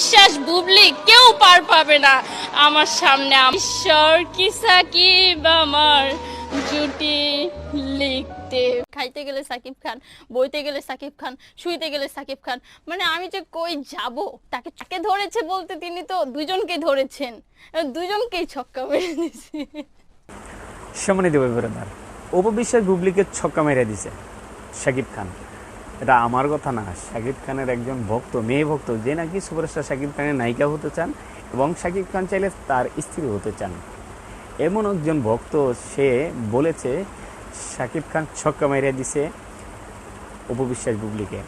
বিশ্বাস বুবলি কেউ পার পাবে না আমার সামনে। ঈশ্বর কি সাকিব আমার? জুটি লিখতে। খাইতে গেলে সাকিব খান বইতে গেলে সাকিব খান শুইতে গেলে সাকিব খান। মানে আমি যে কই যাব? তাকে তাকে ধরেছে বলতে তিনি তো দুজনকে ধরেছেন। দুজনকেই ছক্কা মেরে দিয়েছে। সম্মানিত ব্রাদার অপবিশ্বাস বুবলিকে ছক্কা মেরে দিছে সাকিব খান এটা আমার কথা না শাকিব খানের একজন ভক্ত, মেয়ে ভক্ত, যে নাকি সুপারস্টার শাকিব খানের নায়িকা হতে চান এবং শাকিব খান চাইলে তার স্ত্রী হতে চান। এমন একজন ভক্ত, সে বলেছে শাকিব খান ছক্কা মেরে দিছে অপবিশ্বাস বুবলিকে।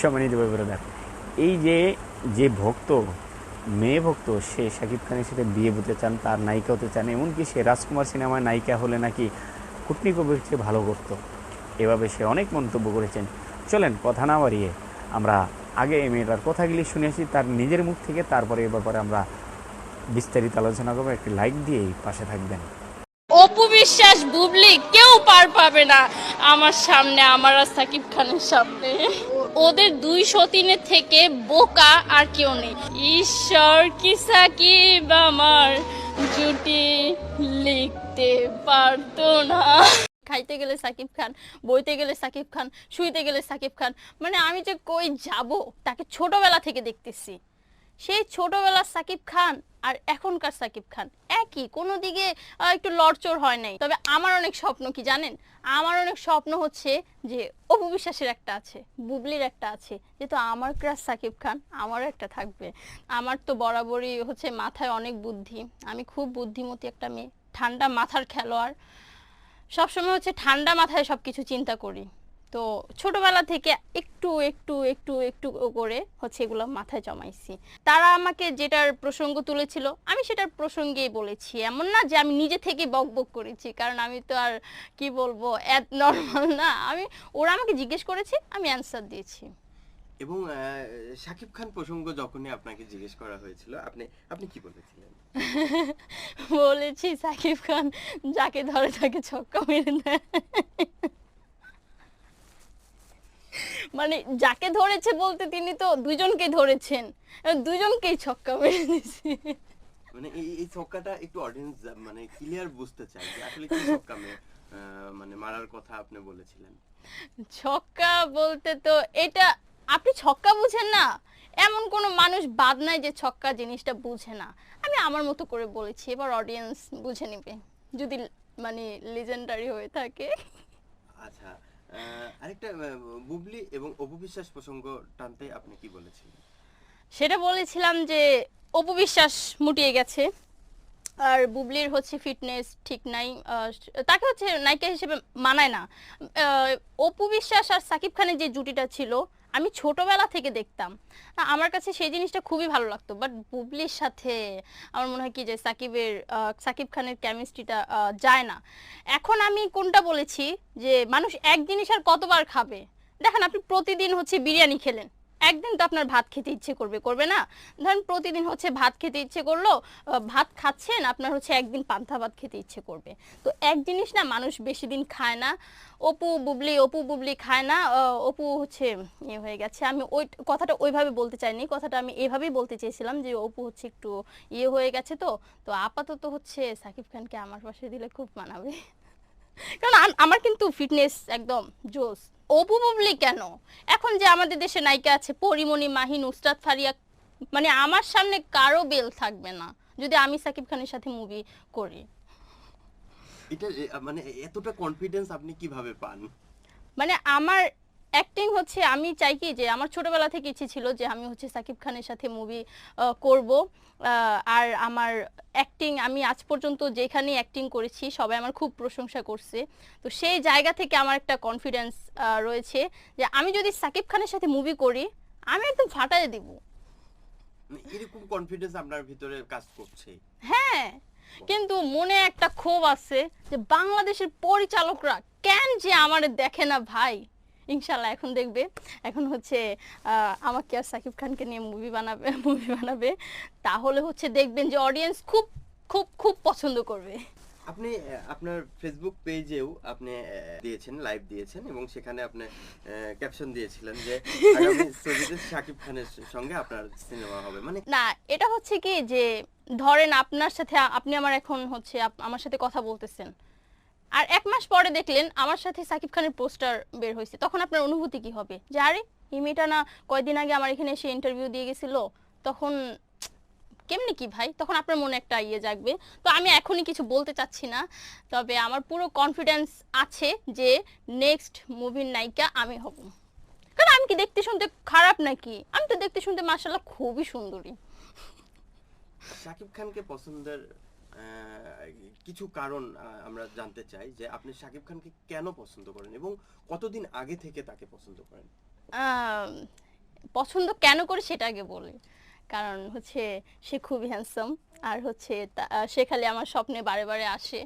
সম্মানিত ব্রাদার এই যে যে ভক্ত, মেয়ে ভক্ত, সে শাকিব খানের সাথে বিয়ে হতে চান, তার নায়িকা হতে চান, এমনকি সে রাজকুমার সিনেমায় নায়িকা হলে নাকি কুটনি চেয়ে ভালো করত। এভাবে সে অনেক মন্তব্য করেছেন। চলেন, কথা না বাড়িয়ে আমরা আগে এই মেয়েটার কথাগুলি শুনেছি তার নিজের মুখ থেকে, তারপরে এ ব্যাপারে আমরা বিস্তারিত আলোচনা করব। একটি লাইক দিয়েই পাশে থাকবেন। অপু বিশ্বাস, বুবলি, কেউ পার পাবে না আমার সামনে, আমার আর সাকিব খানের সামনে। ওদের দুই সতীনের থেকে বোকা আর কেউ নেই। ঈশ্বর কি সাকিব আমার জুটি লিখতে পারতো না? খাইতে গেলে সাকিব খান, বইতে গেলে সাকিব খান, শুইতে গেলে সাকিব খান মানে আমি যে কই যাব, তাকে ছোটবেলা থেকে দেখতেছি। সেই ছোটবেলার সাকিব খান আর এখনকার সাকিব খান একই, কোনো দিকে একটু লড়চড় হয় নাই। তবে আমার অনেক স্বপ্ন কি জানেন? আমার অনেক স্বপ্ন হচ্ছে যে অপু বিশ্বাসের একটা আছে, বুবলির একটা আছে যেহেতু আমার ক্রাশ সাকিব খান, আমারও একটা থাকবে। আমার তো বরাবরই হচ্ছে মাথায় অনেক বুদ্ধি। আমি খুব বুদ্ধিমতী একটা মেয়ে, ঠান্ডা মাথার খেলোয়াড়। সবসময় হচ্ছে ঠান্ডা মাথায় সব কিছু চিন্তা করি। তো ছোটবেলা থেকে একটু একটু একটু একটু করে হচ্ছে এগুলো মাথায় জমাইছি। তারা আমাকে যেটার প্রসঙ্গ তুলেছিল, আমি সেটার প্রসঙ্গেই বলেছি। এমন না যে আমি নিজে থেকে বক বক করেছি, কারণ আমি তো আর কি বলব, এত নর্মাল না। আমি, ওরা আমাকে জিজ্ঞেস করেছে, আমি অ্যান্সার দিয়েছি। এবং শাকিব খান প্রসঙ্গ যখনই আপনাকে জিজ্ঞেস করা হয়েছিল আপনি আপনি কি বলেছিলেন? বলেছি সাকিব খান যাকে ধরে তাকে ছক্কা মেরে দেয়। মানে যাকে ধরেছে বলতে তিনি তো দুজনকে ধরেছেন। দুজনকেই ছক্কা মেরে দিয়েছে। মানে এই এই ছক্কাটা একটু অডিয়েন্স মানে ক্লিয়ার বুঝতে চাই যে আসলে কি ছক্কা মানে মারার কথা আপনি বলেছিলেন। ছক্কা বলতে তো এটা আপনি ছক্কা বুঝেন না। এমন কোনো মানুষ বাদ নাই যে ছক্কা জিনিসটা বুঝে না। আমি আমার মতো করে বলেছি এবার অডিয়েন্স বুঝে নেবে। যদি মানে লিজেন্ডারি হয়ে থাকে। আচ্ছা আরেকটা বুবলি এবং অপবিশ্বাস প্রসঙ্গ টানতে আপনি কি বলেছিলেন? সেটা বলেছিলাম যে অপবিশ্বাস মুটিয়ে গেছে। আর বুবলির হচ্ছে ফিটনেস ঠিক নাই। তাকে হচ্ছে নায়িকা হিসেবে মানায় না। অপু বিশ্বাস আর সাকিব খানের যে জুটিটা ছিল আমি ছোটবেলা থেকে দেখতাম। আমার কাছে সেই জিনিসটা খুবই ভালো লাগতো। বাট বুবলির সাথে আমার মনে হয় কি যে সাকিবের সাকিব খানের কেমিস্ট্রিটা যায় না। এখন আমি কোনটা বলেছি যে মানুষ এক জিনিস আর কতবার খাবে? দেখেন আপনি প্রতিদিন হচ্ছে বিরিয়ানি খেলেন। একদিন তো আপনার ভাত খেতে ইচ্ছে করবে করবে না? ধরেন প্রতিদিন হচ্ছে ভাত খেতে ইচ্ছে করল ভাত খাচ্ছেন, আপনার হচ্ছে একদিন পান্তা ভাত খেতে ইচ্ছে করবে। তো এক জিনিস না, মানুষ বেশি দিন খায় না। অপু বুবলি অপু বুবলি খায় না অপু হচ্ছে ইয়ে হয়ে গেছে। আমি ওই কথাটা ওইভাবে বলতে চাইনি, কথাটা আমি এভাবেই বলতে চেয়েছিলাম যে অপু হচ্ছে একটু ইয়ে হয়ে গেছে তো। তো আপাতত হচ্ছে সাকিব খানকে আমার পাশে দিলে খুব মানাবে। কারণ আম- আমার কিন্তু ফিটনেস একদম জোস। অপু বুবলি কেন? এখন যে আমাদের দেশে নায়িকা আছে পরিমণি মাহিন উস্তাদ ফারিয়া মানে আমার সামনে কারও বেল থাকবে না যদি আমি সাকিব খানের সাথে মুভি করি। এটা মানে এতটা কনফিডেন্স আপনি কীভাবে পান? মানে আমার অ্যাক্টিং হচ্ছে আমি চাই কি যে আমার ছোটবেলা থেকে ইচ্ছে ছিল যে আমি হচ্ছে সাকিব খানের সাথে মুভি করব। আর আমার অ্যাক্টিং আমি আজ পর্যন্ত যেখানে অ্যাক্টিং করেছি সবাই আমার খুব প্রশংসা করছে। তো সেই জায়গা থেকে আমার একটা কনফিডেন্স রয়েছে যে আমি যদি সাকিব খানের সাথে মুভি করি আমি একদম ফাটাই দিব। মানে এরকম কনফিডেন্স আপনার ভিতরে কাজ করছে। হ্যাঁ কিন্তু মনে একটা ক্ষোভ আছে যে বাংলাদেশের পরিচালকরা কেন যে আমার দেখে না ভাই? ইনশাল্লাহ এখন দেখবে। এখন হচ্ছে আমাকে আর সাকিব খানকে নিয়ে মুভি বানাবে মুভি বানাবে। তাহলে হচ্ছে দেখবেন যে অডিয়েন্স খুব খুব খুব পছন্দ করবে। আপনি আপনার ফেসবুক পেজেও আপনি দিয়েছেন লাইভ দিয়েছেন এবং সেখানে আপনি ক্যাপশন দিয়েছিলেন যে ছবিতে শাকিব খানের সঙ্গে আপনার সিনেমা হবে। মানে না এটা হচ্ছে কি যে ধরেন আপনার সাথে আপনি আমার এখন হচ্ছে আমার সাথে কথা বলতেছেন। আর এক মাস পরে দেখলেন আমার সাথে সাকিব খানের পোস্টার বের হয়েছে। তখন আপনার অনুভূতি কি হবে? যে আরে এই মেয়েটা না কয়দিন আগে আমার এখানে এসে ইন্টারভিউ দিয়ে গেছিল। তখন কেমনি কি ভাই? তখন আপনার মনে একটা ইয়ে জাগবে। তো আমি এখনই কিছু বলতে চাচ্ছি না, তবে আমার পুরো কনফিডেন্স আছে যে নেক্সট মুভির নায়িকা আমি হব। কারণ আমি কি দেখতে শুনতে খারাপ নাকি? আমি তো দেখতে শুনতে মাসাল্লাহ খুবই সুন্দরী। শাকিব খানকে পছন্দের কিছু কারণ আমরা জানতে চাই যে আপনি শাকিব খানকে কেন পছন্দ করেন এবং কতদিন আগে থেকে তাকে পছন্দ করেন? পছন্দ কেন করে সেটা আগে বলি। কারণ হচ্ছে সে খুবই হ্যান্ডসাম আর হচ্ছে সে খালি আমার স্বপ্নে বারে বারে আসে।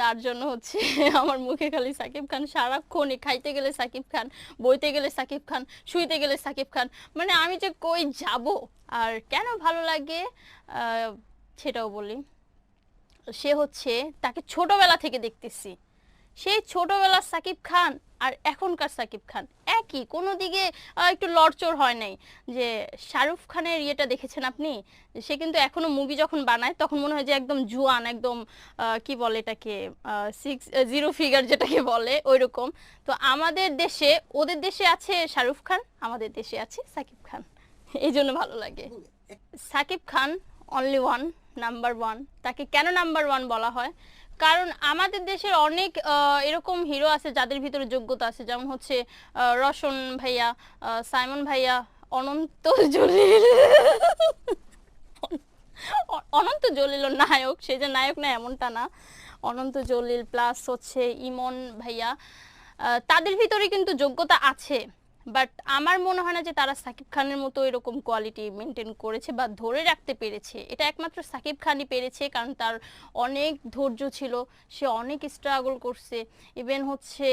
তার জন্য হচ্ছে আমার মুখে খালি সাকিব খান, সারাক্ষণ খাইতে গেলে সাকিব খান, বইতে গেলে সাকিব খান, শুইতে গেলে সাকিব খান। মানে আমি যে কই যাব, আর কেন ভালো লাগে সেটাও বলি। সে হচ্ছে তাকে ছোটবেলা থেকে দেখতেছি। সেই ছোটবেলার সাকিব খান আর এখনকার সাকিব খান একই। কোনো দিকে একটু লড়চড় হয় নাই। যে শাহরুখ খানের ইয়েটা দেখেছেন আপনি? সে কিন্তু এখনও মুভি যখন বানায় তখন মনে হয় যে একদম জুয়ান একদম কি বলে এটাকে সিক্স জিরো ফিগার যেটাকে বলে ওই রকম তো আমাদের দেশে ওদের দেশে আছে শাহরুখ খান আমাদের দেশে আছে সাকিব খান। এই জন্য ভালো লাগে। Shakib Khan only one number one তাকে কেন নাম্বার ওয়ান বলা হয়? কারণ আমাদের দেশের অনেক এরকম হিরো আছে যাদের ভিতরে যোগ্যতা আছে, যেমন হচ্ছে রশন ভাইয়া সাইমন ভাইয়া, অনন্ত জলিল। অনন্ত জলিল নায়ক, সে যে নায়ক না এমনটা না। অনন্ত জলিল প্লাস হচ্ছে ইমন ভাইয়া। তাদের ভিতরে কিন্তু যোগ্যতা আছে। বাট আমার মনে হয় না যে তারা সাকিব খানের মতো এরকম কোয়ালিটি মেনটেন করেছে বা ধরে রাখতে পেরেছে। এটা একমাত্র সাকিব খানই পেরেছে কারণ তার অনেক ধৈর্য ছিল, সে অনেক স্ট্রাগল করছে। ইভেন হচ্ছে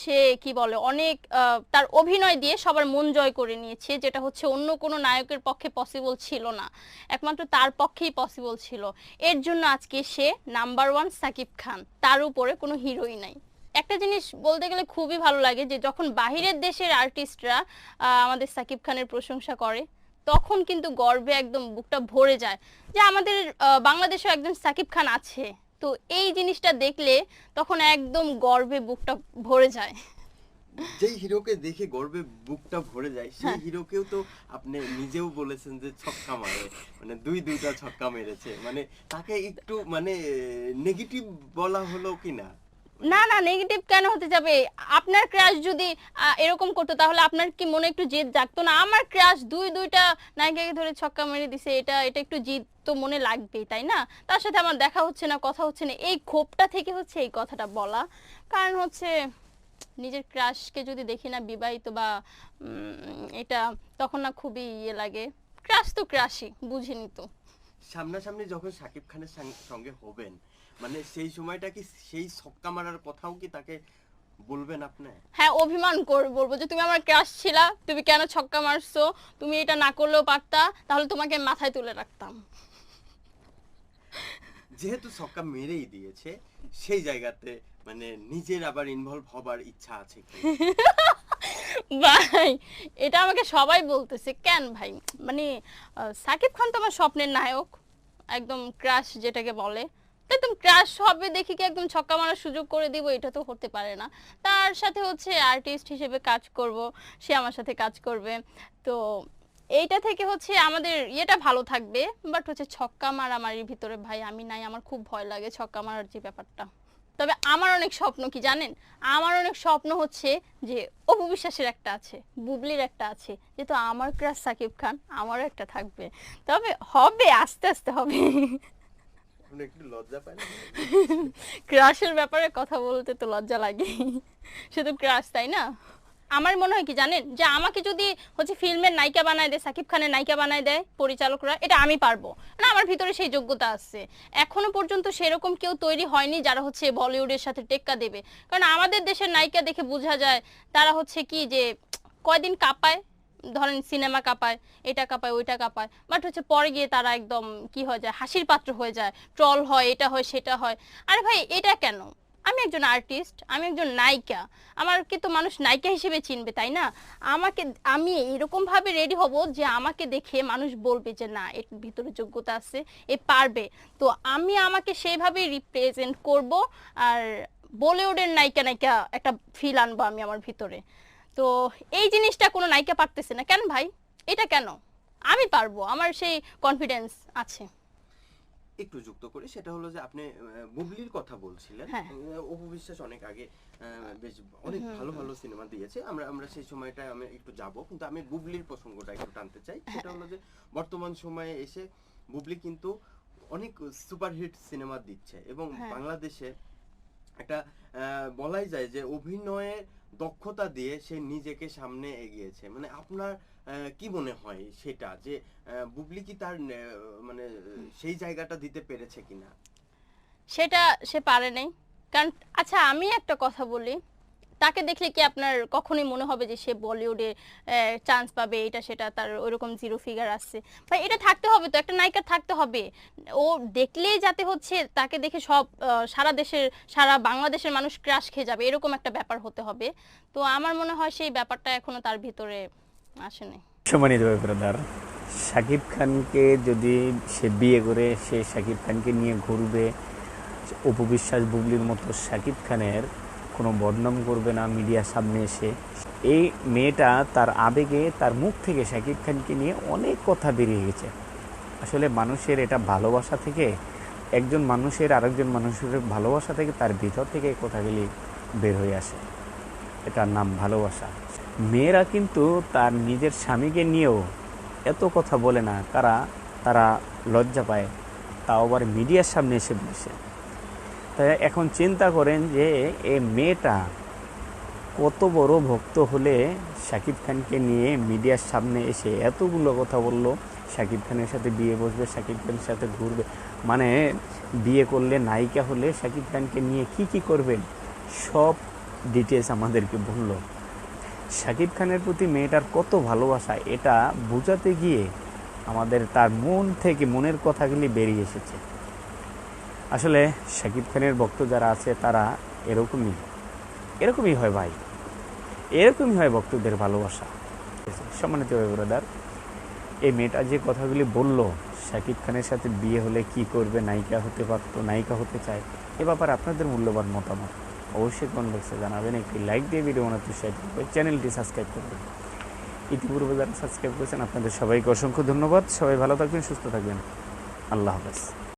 সে কি বলে, অনেক তার অভিনয় দিয়ে সবার মন জয় করে নিয়েছে, যেটা হচ্ছে অন্য কোনো নায়কের পক্ষে পসিবল ছিল না। একমাত্র তার পক্ষেই পসিবল ছিল। এর জন্য আজকে সে নাম্বার ওয়ান সাকিব খান, তার উপরে কোনো হিরোই নাই। একটা জিনিস বলতে গেলে খুবই ভালো লাগে যে যখন বাহিরের দেশের আর্টিস্টরা আমাদের সাকিব খানের প্রশংসা করে তখন কিন্তু গর্বে একদম বুকটা ভরে যায় যে আমাদের বাংলাদেশেও একজন সাকিব খান আছে। তো এই জিনিসটা দেখলে তখন একদম গর্বে বুকটা ভরে যায়। যেই হিরোকে দেখে গর্বে বুকটা ভরে যায় সেই হ্যাঁ। হিরোকেও তো আপনি নিজেও বলেছেন যে ছক্কা মারে মানে দুই দুইটা ছক্কা মেরেছে মানে তাকে একটু মানে নেগেটিভ বলা হলো কিনা? না না নেগেটিভ কেন হতে যাবে? আপনার ক্রাশ যদি এরকম করতো, তাহলে আপনার কি মনে একটু জেদ জাগতো না? আমার ক্রাশ দুই, দুইটা নায়িকাকে ধরে ছক্কা মেরে দিছে, এটা এটা একটু জিদ তো মনে লাগবেই, তাই না? তার সাথে আমার দেখা হচ্ছে না, কথা হচ্ছে না, এই ক্ষোভটা থেকে হচ্ছে এই কথাটা বলা। কারণ হচ্ছে, নিজের ক্রাশকে যদি দেখি না বিবাহিত বা এটা তখন না খুবই ইয়ে লাগে। ক্রাশ তো ক্রাশই বুঝিনি তো। সামনাসামনি যখন শাকিব খানের সঙ্গে হবেন মানে সেই সময়টা কি সেই ছক্কা মারার কথাও কি তাকে বলবেন আপনি? হ্যাঁ অভিমান করে বলব যে তুমি আমার ক্রাশ ছিলা তুমি কেন ছক্কা মারছো তুমি এটা না করলেও পারতা তাহলে তোমাকে মাথায় তুলে রাখতাম। যেহেতু ছক্কা মেরেই দিয়েছে সেই জায়গাতে মানে নিজের আবার ইনভলভ হবার ইচ্ছা আছে কি? ভাই এটা আমাকে সবাই বলতেছে। কেন ভাই? মানে সাকিব খান তো আমার স্বপ্নের নায়ক একদম ক্রাশ যেটাকে বলে। একদম ক্রাশ হবে দেখি কি একদম ছক্কা মারার সুযোগ করে দিব, এটা তো হতে পারে না। তার সাথে হচ্ছে আর্টিস্ট হিসেবে কাজ করব, সে আমার সাথে কাজ করবে। তো এইটা থেকে হচ্ছে আমাদের ইয়েটা ভালো থাকবে বাট হচ্ছে ছক্কা মারামারির ভিতরে ভাই আমি নাই, আমার খুব ভয় লাগে ছক্কা মারার যে ব্যাপারটা। তবে আমার অনেক স্বপ্ন কি জানেন? আমার অনেক স্বপ্ন হচ্ছে যে অপু বিশ্বাসের একটা আছে, বুবলির একটা আছে, যেহেতু আমার ক্রাশ সাকিব খান, আমারও একটা থাকবে। তবে হবে, আস্তে আস্তে হবে। আপনি একটু লজ্জা পান ক্রাশের ব্যাপারে কথা বলতে তো লজ্জা লাগে। শুধু ক্রাশ, তাই না? আমার মনে হয় কি জানেন? যে আমাকে যদি হচ্ছে ফিল্মের নায়িকা বানায় দেয়, সাকিব খানের নায়িকা বানায় দেয়, পরিচালকরা, এটা আমি পারব। না, আমার ভিতরে সেই যোগ্যতা আছে। এখনও পর্যন্ত সেরকম কেউ তৈরি হয়নি যারা হচ্ছে বলিউডের সাথে টেক্কা দেবে। কারণ আমাদের দেশের নায়িকা দেখে বোঝা যায়, তারা হচ্ছে কি যে কয়দিন কাঁপায় ধরেন সিনেমা কাঁপায়, এটা কাঁপায়, ওইটা কাঁপায়। বাট হচ্ছে পরে গিয়ে তারা একদম কি হয়ে যায়, হাসির পাত্র হয়ে যায়। ট্রল হয়, এটা হয়, সেটা হয়। আরে ভাই, এটা কেন? আমি একজন আর্টিস্ট আমি একজন নায়িকা। আমার তো মানুষ নায়িকা হিসেবে চিনবে, তাই না? আমাকে, আমি এরকম ভাবে রেডি হব যে আমাকে দেখে মানুষ বলবে যে, না, এর ভিতরে যোগ্যতা আছে, এ পারবে। তো আমি আমাকে সেইভাবে রিপ্রেজেন্ট করব, আর বলিউডের নায়িকা নায়িকা একটা ফিল আনব আমি আমার ভিতরে। তো এই জিনিসটা কোনো নায়িকা পারতেছে না। কেন ভাই? এটা কেন? আমি পারব আমার সেই কনফিডেন্স আছে। একটু যুক্ত করি সেটা হলো যে আপনি বুবলির কথা বলছিলেন। হ্যাঁ। আহ, অপু বিশ্বাস অনেক আগে বেশ অনেক ভালো ভালো সিনেমা দিয়েছে। আমরা আমরা সেই সময়টা আমি একটু যাব কিন্তু আমি বুবলির প্রসঙ্গটা একটু টানতে চাই। সেটা হলো যে বর্তমান সময়ে এসে বুবলি কিন্তু অনেক সুপারহিট সিনেমা দিচ্ছে এবং হ্যাঁ। বাংলাদেশে একটা আহ, বলাই যায় যে অভিনয়ের দক্ষতা দিয়ে সে নিজেকে সামনে এগিয়েছে। মানে আপনার কি মনে হয় সেটা? যে বুবলি কি তার মানে সেই জায়গাটা দিতে পেরেছে কিনা? সেটা সে পারে নাই। কারণ আচ্ছা আমি একটা কথা বলি। তাকে দেখলে কি আপনার কখনোই মনে হবে যে সে বলিউডে চান্স পাবে, এটা সেটা তার ওইরকম জিরো ফিগার আসছে? ভাই, এটা থাকতে হবে তো, একটা নায়িকা থাকতে হবে। ও দেখলেই যাতে হচ্ছে তাকে দেখে সব সারা দেশের, সারা বাংলাদেশের মানুষ ক্রাশ খেয়ে যাবে, এরকম একটা ব্যাপার হতে হবে। তো আমার মনে হয় সেই ব্যাপারটা এখনও তার ভিতরে আসেনি শাকিব খানকে যদি সে বিয়ে করে, সে শাকিব খানকে নিয়ে ঘুরবে উপবিশ্বাস বুবলির মতো শাকিব খানের কোনো বদনাম করবে না, মিডিয়ার সামনে এসে। এই মেয়েটা তার আবেগে, তার মুখ থেকে শাকিব খানকে নিয়ে অনেক কথা বেরিয়ে গেছে। আসলে মানুষের এটা ভালোবাসা থেকে, একজন মানুষের আরেকজন মানুষের ভালোবাসা থেকে তার ভিতর থেকে কথাগুলি বের হয়ে আসে। এটার নাম ভালোবাসা। মেয়েরা কিন্তু তার নিজের স্বামীকে নিয়েও এত কথা বলে না। কারা? তারা লজ্জা পায়। তাও আবার মিডিয়ার সামনে এসে বসে। তাই এখন চিন্তা করেন যে এই মেয়েটা কত বড় ভক্ত হলে শাকিব খানকে নিয়ে মিডিয়ার সামনে এসে এতগুলো কথা বলল, শাকিব খানের সাথে বিয়ে বসবে, শাকিব খানের সাথে ঘুরবে মানে বিয়ে করলে নায়িকা হলে শাকিব খানকে নিয়ে কি কি করবেন, সব ডিটেলস আমাদেরকে বলল। শাকিব খানের প্রতি মেয়েটার কত ভালোবাসা, এটা বোঝাতে গিয়ে আমাদের তার মন থেকে মনের কথাগুলি বেরিয়ে এসেছে। আসলে শাকিব খানের ভক্ত যারা আছে, তারা এরকমই। এরকমই হয় ভাই। এরকমই হয় ভক্তদের ভালোবাসা। সম্মানিত ব্রাদার, এই মেয়েটা যে কথাগুলি বলল, শাকিব খানের সাথে বিয়ে হলে কি করবে, নায়িকা হতে পারতো, নায়িকা হতে চায়, এ ব্যাপারে আপনাদের মূল্যবান মতামত অবশ্যই বক্সে জানাবেন। একটি লাইক দিয়ে ভিডিও বানাতে উৎসাহিত করবেন চ্যানেলটি সাবস্ক্রাইব করবেন। ইতিপূর্বে যারা সাবস্ক্রাইব করেছেন, আপনাদের সবাইকে অসংখ্য ধন্যবাদ। সবাই ভালো থাকবেন, সুস্থ থাকবেন। আল্লাহ হাফেজ।